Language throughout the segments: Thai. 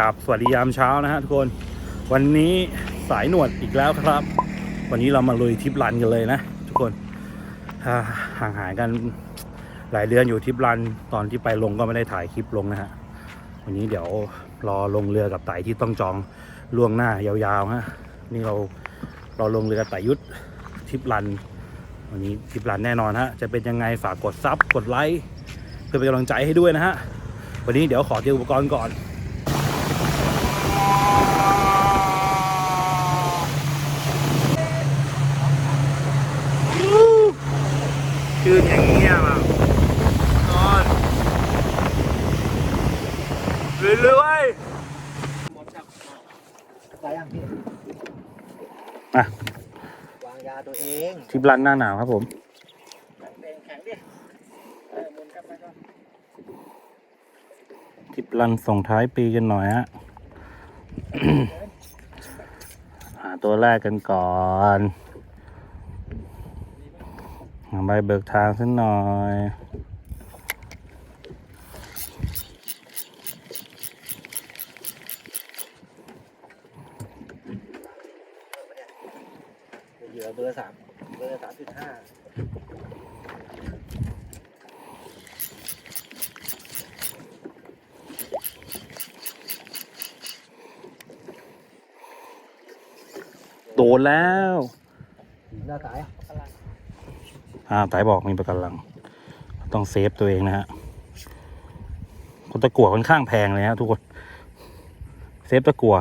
กับสวัสดียามเช้านะฮะทุกคน วันนี้สายหนวดอีกแล้วครับ วันนี้เรามาลุยทิปรันกันเลยนะ ทุกคนห่างหายกันหลายเดือนอยู่ทิปรันตอนที่ไปลงก็ไม่ได้ถ่ายคลิปลงนะฮะวันนี้เดี๋ยวรอลงเรือกับไต่ที่ต้องจองล่วงหน้ายาวๆฮะนี่เราเราลงเรือกับไต่ยุทธทิปรัน วันนี้ทิปรันแน่นอนฮะจะเป็นยังไงฝากกดซับกดไลค์เพื่อเป็นกำลังใจให้ด้วยนะฮะวันนี้เดี๋ยวขอเตรียมอุปกรณ์ก่อน ชื่ออย่างเงี้ยมากนอนเรื่อยไปยังพี่ๆอะวางยาตัวเองทริปรันหน้าหนาวครับผมแข็งแข็งดิเออหมุนกลับไปก่อน ทริปรันส่งท้ายปีกันหน่อยฮะ หาตัวแรกกันก่อนหาใบเบิกทางสักหน่อยเหยื่อเบอร์สามเบอร์สามจุดห้า โดนแล้วหน้าสายอ่าไต่บอกมีประกันหลัง ต้องเซฟตัวเองนะฮะคนตะกั่วค่อนข้างแพงเลยฮะทุกคน เซฟตะกั่ว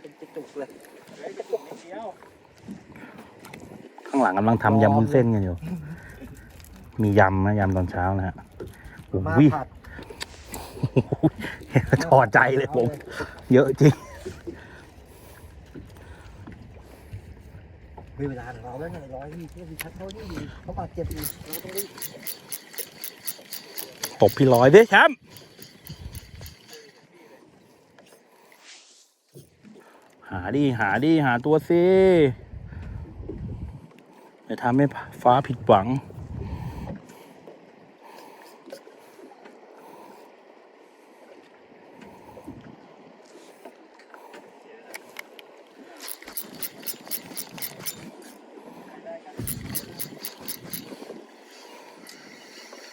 เป็นกระจุกเลยข้างหลังกำลังทำยำมุ้นเส้นกันอยู่ มียำนะยำตอนเช้านะฮะโอ้มาโหผัดถอดใจเลยผม เยอะจริงมีเวลาของเราแล้วเนี่ยร้อยยี่สิบชัดเขานี่อยู่เขาบาดเจ็บอยู่เราต้องรีบตบพี่ร้อยเด้แชมป์หาดิหาดิหาตัวสิจะทำให้ฟ้าผิดหวัง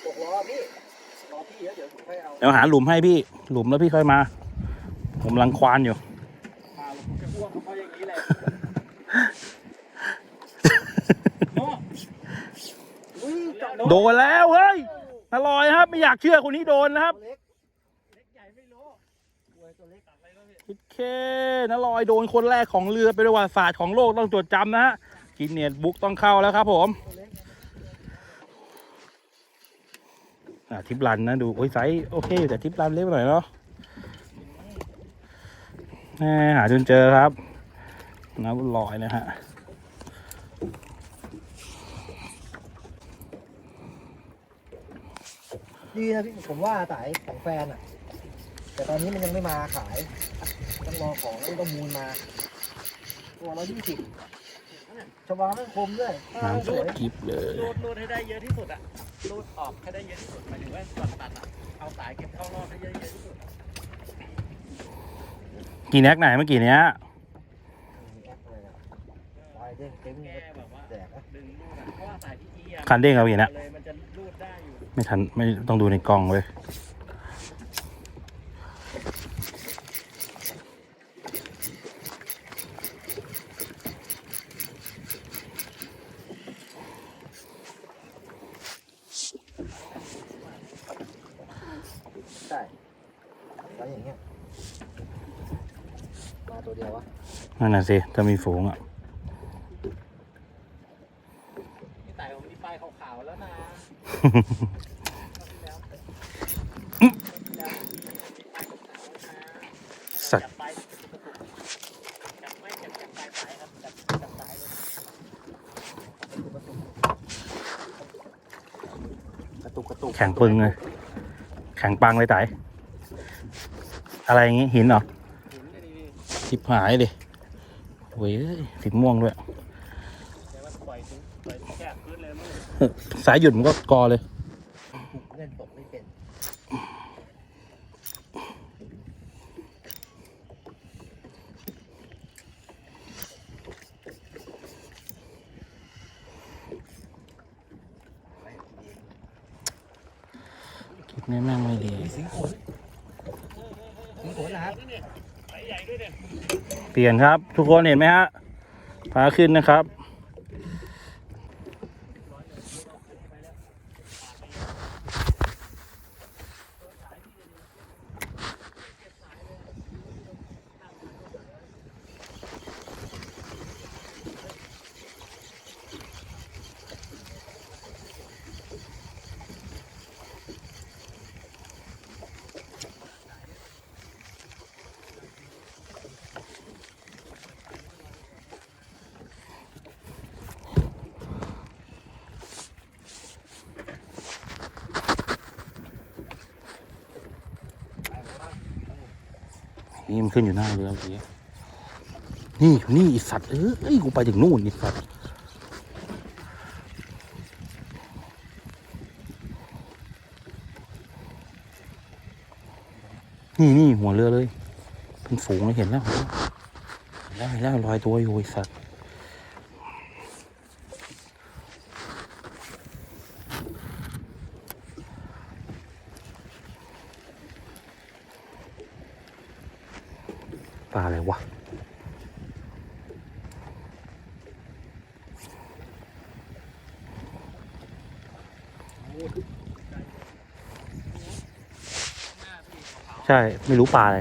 ตกล้อพี่รอพี่ เดี๋ยวเดี๋ยวค่อยเอาเดี๋ยวหาหลุมให้พี่ หลุมแล้วพี่ค่อยมา ผมกำลังควานอยู่พาผมจะอ้วกเพราะอย่างนี้แหละอุ้ยเจาะโดนแล้วเฮ้ยอร่อยครับ ไม่อยากเชื่อคนนี้โดนนะครับตัวเล็กเล็กใหญ่ไม่รู้ตัวตัวเล็กตัดไปแล้วพี่คิดเคนลอยโดนคนแรกของเรือเป็นประวัติศาสตร์ของโลกต้องจดจำนะฮะกินเนียดบุ๊กต้องเข้าแล้วครับผม ตัวเล็ก อ่าทิปรันนะดูโอ้ยไซส์โอเคอยู่แต่ทิปรันเล็กไปหน่อยเนาะแหมหาจนเจอครับน้ำบุญลอยนะฮะดีนะพี่ผมว่าสายของแฟนอะ แต่ตอนนี้มันยังไม่มาขายต้องรอของแล้วประมูลมา ตัวละยี่สิบชวาไม่คมด้วยผ้าไม่น้ำสสววยยกิฟเลยรูดรูดให้ได้เยอะที่สุดอะ รูดออกให้ได้เยอะที่สุดหมายถึงว่าก่อนตัดอะเอาสายเก็บเข้ารอบให้เยอะๆที่สุดกี่แน็กไหนเมื่อกี้เนี้ยมีแอปอะไรอะลายเด้งเต็มแกแบบว่าแดกอะดึงรูดอะเพราะว่าสายที่เอียงคันเด้งเอาอย่างเนี้ยเลยมันจะรูดได้อยู่ ไม่ทันไม่ต้องดูในกล้องเว้ย ใช่แล้วอย่างเงี้ย มาตัวเดียววะ นั่นน่ะสิถ้ามีฝูงอะนี่แต่ผมมีป้ายขาวๆแล้วนะสัตว์จับไปจับไม่จับจับปลายสายครับจับจับสายเลยกระตุกกระตุกแข็งปึงเลย แข็งปังเลยไตอะไรอย่างงี้ หินเหรอหมุนเลยดิทิบหายดิ โว้ยสีม่วงด้วยเไปแก้พื้นเลยมั้งสายหยุดมันก็กอเลยเล่นตกไม่เป็นคลิปนี้แม่งไม่ดีสิงขนสิงขนนะครับ เปลี่ยนครับ ทุกคนเห็นไหมฮะพาขึ้นนะครับ นี่มันขึ้นอยู่หน้าเรือเมื่อกี้นี่นี่สัตว์เอ้ยกูไปถึงนู่นนี่สัตว์นี่นี่หัวเรือเลย เป็นฝูงเลยเห็นแล้วเห็นแล้วเห็นแล้วลอยตัวอยู่ไอสัตว์าอะไรวะใช่ ไม่รู้ปลาอะไร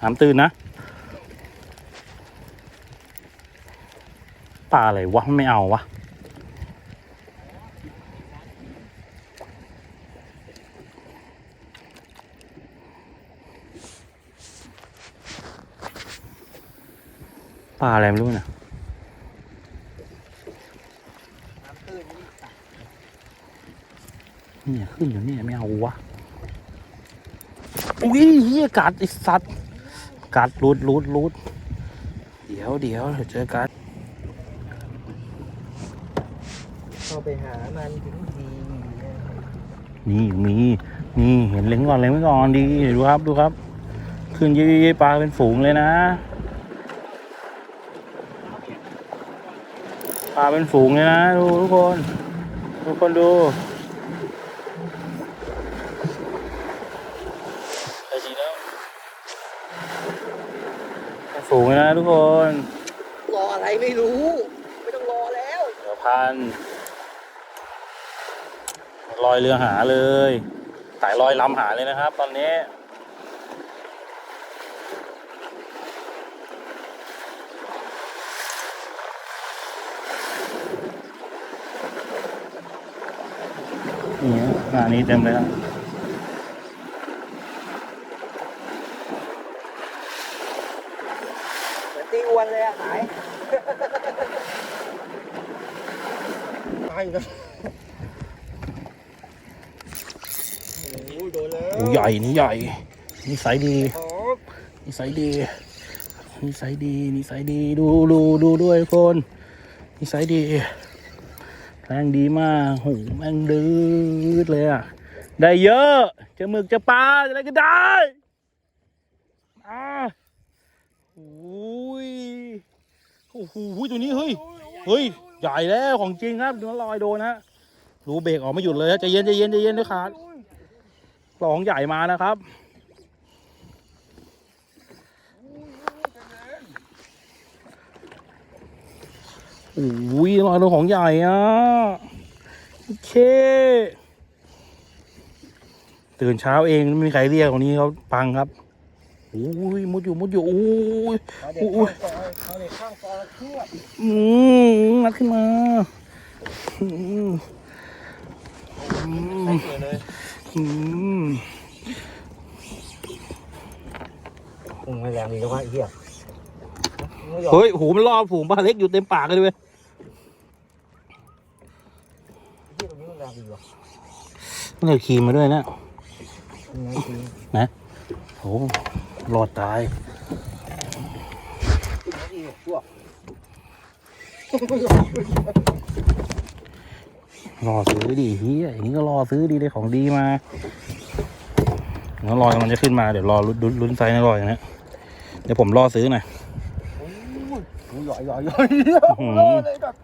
หามตื่นนะ ปลาอะไรวะ ไม่เอาวะ ลาอะไรไม่รู้นะน้ำตื้นนี่ตัดเนี่ยขึ้นอยู่เนี่ยไม่เอาวะ อุ้ยเฮียกัดไอสัตว์กัดรูดรูดรูดเดี๋ยวเดี๋ยวเดี๋ยวเจอกันเข้าไปหามันถึงทีนี่มีนี่เห็นเล็งก่อนเล็งไว้ก่อนดีดูครับดูครับ ขึ้นเยี่ยๆปลาเป็นฝูงเลยนะ ปลาเป็นฝูงเลยนะ ดูทุกคน ทุกคนดูไอ้ดีแล้วเป็นฝูงเลยนะทุกคน รออะไรไม่รู้ ไม่ต้องรอแล้วเดี๋ยวพันลอยเรือหาเลยสายลอยลำหาเลยนะครับ ตอนนี้ นี่ฮะหน้านี้เต็มเลยครับเหมือนตีอวนเลยอะหายตายอยู่นะโอ้ยโดนแล้ว โอ้ใหญ่นี่ใหญ่นี่ไซส์ดีโอ้นิสัยดีนิสัยดีนิสัยดีดูดูดูด้วยคนนิสัยดี แรงดีมากโหแม่งดืดเลยอะ ได้เยอะจะหมึกจะปลาอะไรก็ได้อ่าโอ้ยโอ้โหตัวนี้เฮ้ยเฮ้ยใหญ่แล้วของจริงครับดูลอยโดนนะรูเบรกออกไม่หยุดเลยฮะใจเย็นใจเย็นใจเย็นด้วยขาดลองใหญ่มานะครับ โอ้ยลอยตัวของใหญ่อะโอเค ตื่นเช้าเองไม่มีใครเรียกคนนี้เขาปังครับโอ้ยมุดอยู่มุดอยู่โอ้ยเอาเด็กข้างซอยเอาเด็กข้างซอยเคลือบอืมงัดขึ้นมาอืมอืมอืมไม่แรงดีแล้วว่าเหี้ย เฮ้ยโหมันรอฝูงปลาเล็กอยู่เต็มปากเลยเว้ยไอ้เหี้ยตรงนี้มันแรงดีว่ะมันเลยขี่มาด้วยนะยังไงดีโหรอดตายนี่พวกรอซื้อดิเฮียอย่างนี้ก็รอซื้อดีได้ของดีมาแล้วรอยมันจะขึ้นมาเดี๋ยวรอลุ้นลุ้นลุ้นไซส์นะรอยอย่างนี้เดี๋ยวผมรอซื้อหน่อยโอ้ย หย่อยหย่อยหย่อยอื้อหือเลยแบบ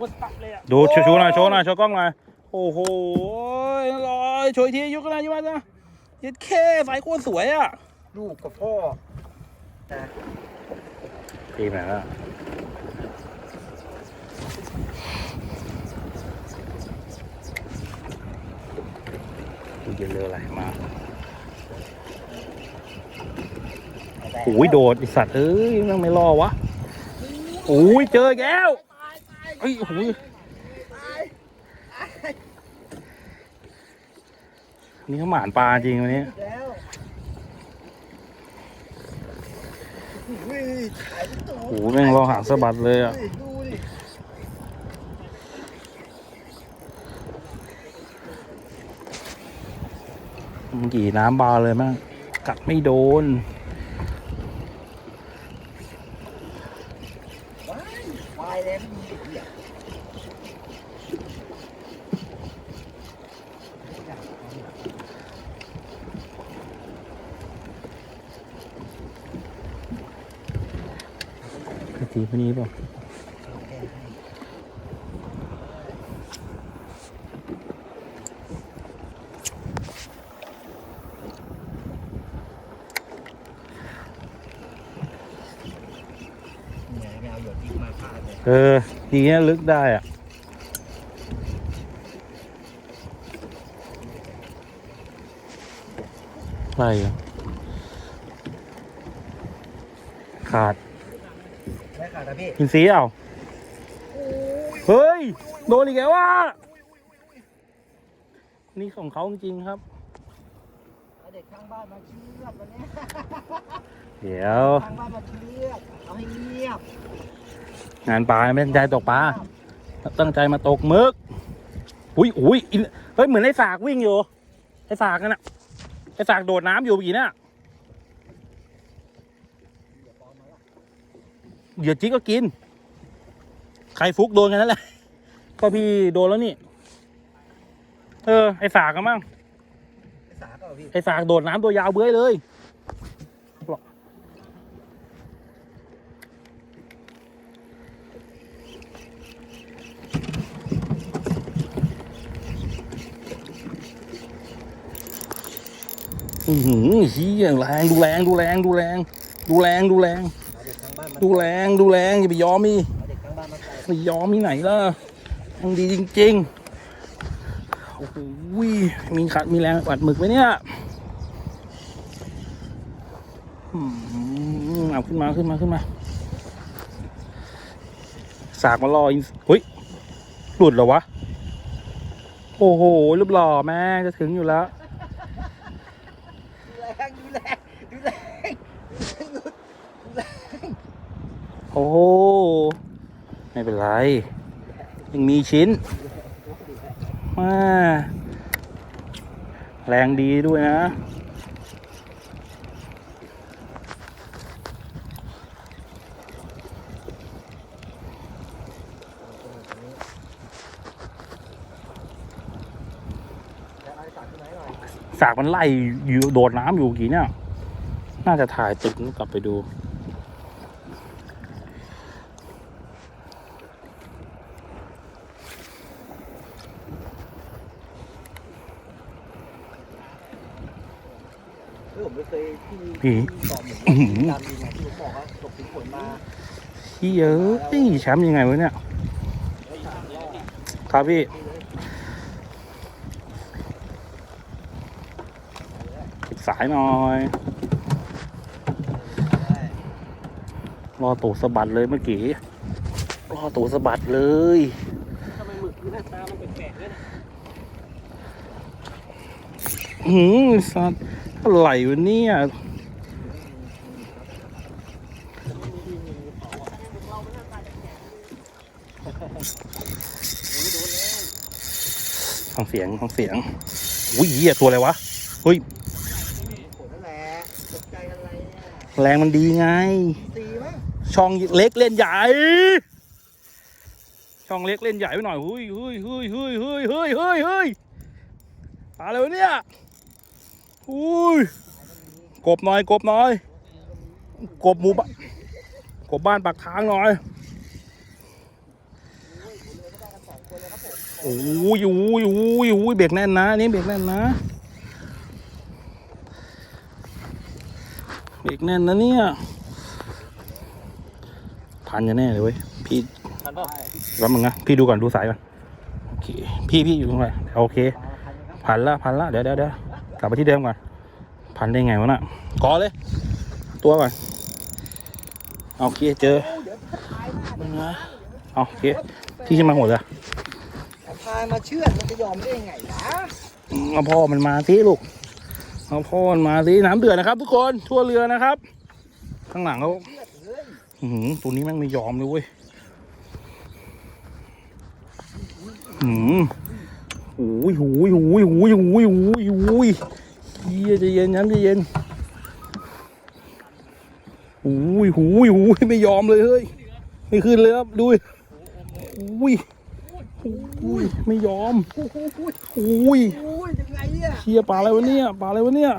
วนตับเลยอะดูโชว์โชว์หน่อยโชว์หน่อยโชว์กล้องหน่อยโอ้โหรอยโชว์อีกทียกขึ้นมาอยู่มาจ้ะยัดแค่สายโคตรสวยอะลูกกับพ่อตีไหนละดูเย็นเรืออะไรมาโอ้ยโดดไอสัตว์เอ้ยยังไม่รอวะ โอ้ยเจออีกแล้วเฮ้ยโอ้ยนี่เขาหมานปลาจริงวันนี้โอ้โหแม่งรอหางสะบัดเลยอะเมื่อกี้น้ำบาเลยมั้งกัดไม่โดน ว้ายควายแล้วมีเหี้ย ไอทีพวกนี้เปล่า เนี่ยไม่เอาหยดทิ้งมา พลาดเลยเออทีเงี้ยลึกได้อะอะไรอะขาดไม่ขาดนะพี่กินซีเอาเฮ้ย โดนอีกแล้วว่ะนี่ของเขาจริงๆครับเอาเด็กข้างบ้านมาเชือดวันนี้เดี๋ยวข้างบ้านมาเชือดเอาให้เงียบ งานปลาไม่ตั้งใจตกปลาตั้งใจมาตกมึกอุ้ยอุ้ยอินเฮ้ยเหมือนไอ้สากวิ่งอยู่ไอ้สากนั่นน่ะไอ้สากโดดน้ำอยู่เมื่อกี้น่ะเหยื่อจิ๊กก็กินใครฟุกโดนกันนั่นแหละก็พี่โดนแล้วนี่ เออไอ้สากกันมั้งไอ้สาก็เอาพี่ไอ้สากโดดน้ำตัวยาวเบื้อยเลย อือหือเฮียแรงดูแรงดูแรงดูแรงดูแรงดูแรงดูแรงดูแรงอย่าไปยอมมีเอาเด็กข้างบ้านมาใส่ไปยอมที่ไหนล่ะมันดีจริงๆโอ้โหมีขัดมีแรงปัดหมึกไหมเนี่ยอืมเอาขึ้นมาขึ้นมาขึ้นมา สากมารออินเฮ้ยหลุดเหรอวะ โอ้โหรูปหล่อแม่จะถึงอยู่แล้ว ดูแรงดูแรงดูแรง โอ้โห ไม่เป็นไร ยังมีชิ้น มาแรงดีด้วยนะสาขึ้นมาให้หน่อยสากมันไล่อยู่โดดน้ำอยู่กี่เนี่ย น่าจะถ่ายตึกกลับไปดู ผมไม่เคยที่พี่ที่ตอบหมูอื้อหือดำดีไงที่ผมบอกว่าตกถึงผลมาเฮ้ยเอ้ยแชมป์ยังไงวะเนี่ยครับพี่ปิดสายหน่อย รอตูดสะบัดเลยเมื่อกี้ รอตูดสะบัดเลยทำไมหมึกหน้าตามันแปลกๆด้วยนะหืมสัตว์ อะไรวะเนี่ยฟังเสียงฟังเสียง อุ้ยเหี้ยตัวอะไรวะ เฮ้ย แรงมันดีไง ช่องเล็กเล่นใหญ่ ช่องเล็กเล่นใหญ่ไปหน่อยเฮ้ยเฮ้ยเฮ้ยเฮ้ยเฮ้ยเฮ้ยเฮ้ยอะไรวะเนี่ย อุ้ยกบหน่อยกบหน่อย กบหมู่บ้านกบบ้านปากทางหน่อยโอ้ยโอ้ยโอ้ยโอ้ยเบรกแน่นนะนี่เบรกแน่นนะเบรกแน่นนะเนี่ยพันจะแน่เลยเว้ยพี่ทันป่ะรับมึงนะพี่ดูก่อนดูสายก่อนโอเคพี่พี่อยู่ตรงไหนโอเคปลาพันนะครับพันละพันละเดี๋ยวเดี๋ยวเดี๋ยว ลับไปที่เดิมก่อน พันได้ไงวะน่ะกอเลย ตัวก่อนโอเคเจอโอ้เดี๋ยวจะพายหน้ามึงนะเอาโอเคพี่ขึ้นมาหมดเลยพายมาเชื่อดมันจะยอมได้ยังไงนะเอาพ่อมันมาสิลูก เอาพ่อมันมาสิน้ำเดือดนะครับ ทุกคนทั่วเรือนะครับ ข้างหลังเขาเชื่อดเลยอื้อหือตัวนี้แม่งไม่ยอมเลยเว้ยหืม โอ้ยโอ้ยโอ้ยโอ้ยโอ้ยโอ้ยโอ้ยเฮียใจเย็นน้ำใจเย็นโอ้ยโอ้ยโอ้ยไม่ยอมเลยเฮ้ยไม่ขึ้นเลยครับดูดิโอ้ยโอ้ยไม่ยอมโอ้ยโอ้ยยังไงเนี่ยเชียปลาอะไรวะเนี่ยปลาอะไรวะเนี่ย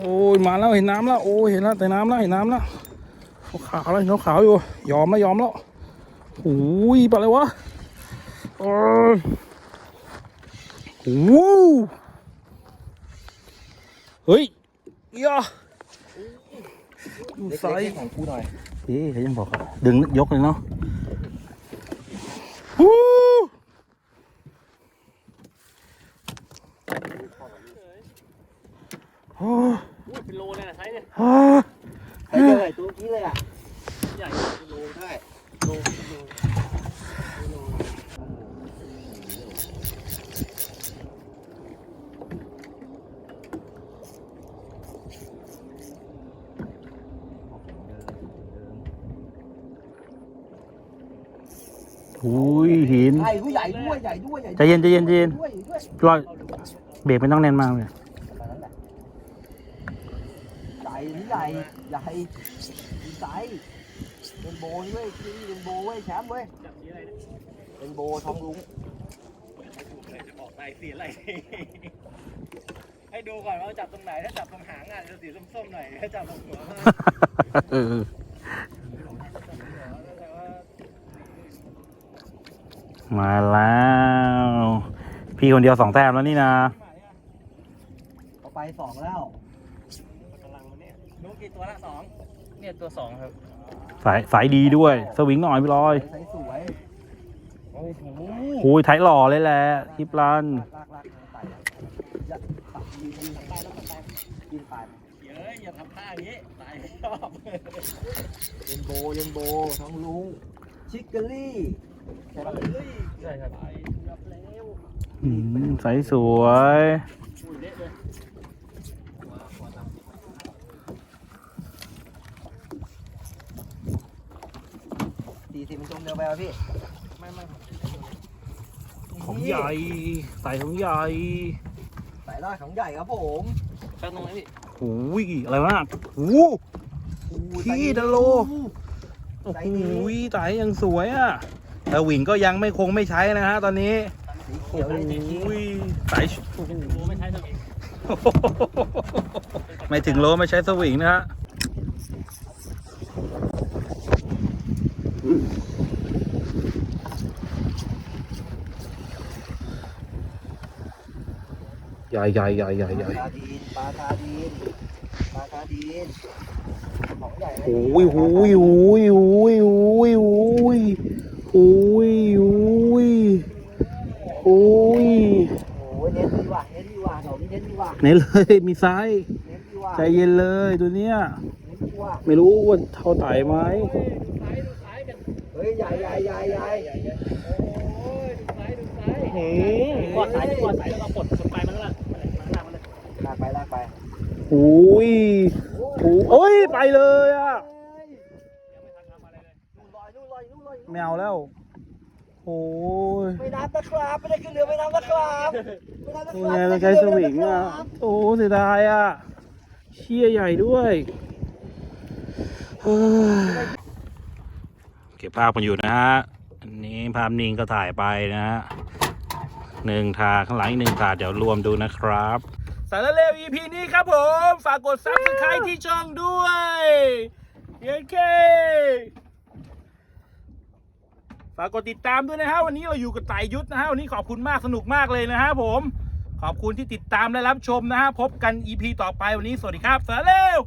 โอ้ยมาแล้วเห็นน้ำแล้วโอ้ยเห็นแล้วแต่น้ำแล้วเห็นน้ำแล้ว ขาวๆแล้วเห็นขาวๆอยู่ ยอมแล้วยอมแล้วโอ้ยปลาอะไรวะเออโอ้เฮ้ยยาดูไซส์ของกูหน่อยเอ๊ะเขายังบอกอะดึงยกเลยเนาะฮู้โอ้อุ้ยเป็นโลเลยนะใช้เนี่ยโอ้ไอ้เลยตัวนี้เลยอะ ใหญ่โลได้โลโลอุ้ยหิน ใหญ่ด้วยใหญ่ด้วยใหญ่ด้วยใหญ่ใจเย็นใจเย็นใจเย็น ด้วยด้วยรอยเบรกไม่ต้องแน่นมากเลยประมาณนั้นแหละใหญ่หรือใหญ่ใหญ่ดีไซน์ เป็นโบนี่เว้ยที่นี่เป็นโบเว้ยแชมป์เว้ยจับสีอะไรเนี่ยเป็นโบทองลุงออกลายสีอะไร ให้ดูก่อนว่าจับตรงไหน ถ้าจับตรงหางอะจะสีส้มๆหน่อยถ้าจับตรงหัวก็เออแต่ว่ามาแล้ว พี่คนเดียวสองแต้มแล้วนี่นะเอาไปสองแล้วกำลังมันเนี่ยรู้กี่ตัวละสองเนี่ยตัวสองครับ สายสายดีด้วย สวิงหน่อยพี่ลอยใส่สวยโอ้โหโอ้ยไทยหล่อเลยแหละทิปลันลากลากลากใส่อย่าตัดยืนยืนไปแล้วก็ไปยืนไปเย้ยอย่าทำท่าอย่างนี้ตายชอบเรนโบว์เรนโบว์ทองลุงชิคเกอรี่ใช่ปะใช่ครับอืมสายสวย สี่สิบมันจมเร็วไปอะพี่ ไม่ไม่ของใหญ่สายของใหญ่สายลอดของใหญ่ครับผมแป๊บนึงนะพี่โอ้ยอะไรวะโอ้โหพี่ดะโลโอ้โหสายยังสวยอะแต่หวิงก็ยังไม่คงไม่ใช้นะฮะตอนนี้สีเขีโอ้ยวโหเลยสายโอ้โหโอ้ไม่ใช่ตัวเองไม่ถึงโลไม่ใช้สวิงนะฮะ ญ่ใหญ่ใหญ่ใหญ่ใหญ่ปลาดีนปลาคาดีนปลาคาดีนของใหญ่เลยโอ้ยโอ้ยโอ้ยโอ้ยโอ้ยโอ้ยโอ้ยโอ้ยโอ้ยโอ้ยเน้นดีว่ะเน้นดีว่ะดอกนี้เน้นดีว่ะไหนเลยมีไซ้ายเน้นดีว่ะใจเย็นเลยตัวเนี้ยเน้นดีว่ะไม่รู้ว่าเท่าไต่ไหมดูซ้ยดูซ้ายกันเฮ้ยใหญ่ใหญ่ใหญ่ใหญ่โอ้ยดูไซ้ายดูไซ้ายหืมกอดสายกอดสายแล้วก็ปลดปลดไปมันแล้วล่ะากไปลากไปโอ้ยโอ้โอ้ยไปเลยอะยังไม่ทันทำอะไรเลยนู่นลอยนู่นลอยนู่นลอยไม่เอาแล้ว โอ้ยไม่นับนะครับไม่ได้ขึ้นเรือไม่นับนะครับไม่นับนะนี่คไงรับเราใช้สวิงอะ โอ้เสียดายอะ เชี่ยใหญ่ด้วยเฮ้ยเก็บภาพกันอยู่นะฮะ อันนี้ภาพนิ่งก็ถ่ายไปนะฮะหนึ่งถาดข้างหลังอีกหนึ่งถาดเดี๋ยวรวมดูนะครับ สารเลว EP นี้ครับผม ฝากกด subscribe ที่ช่องด้วยเย้เคฝากกดติดตามด้วยนะฮะวันนี้เราอยู่กับไตยุทธนะฮะวันนี้ขอบคุณมากสนุกมากเลยนะฮะผมขอบคุณที่ติดตามและรับชมนะฮะพบกัน EP ต่อไปวันนี้สวัสดีครับสารเลว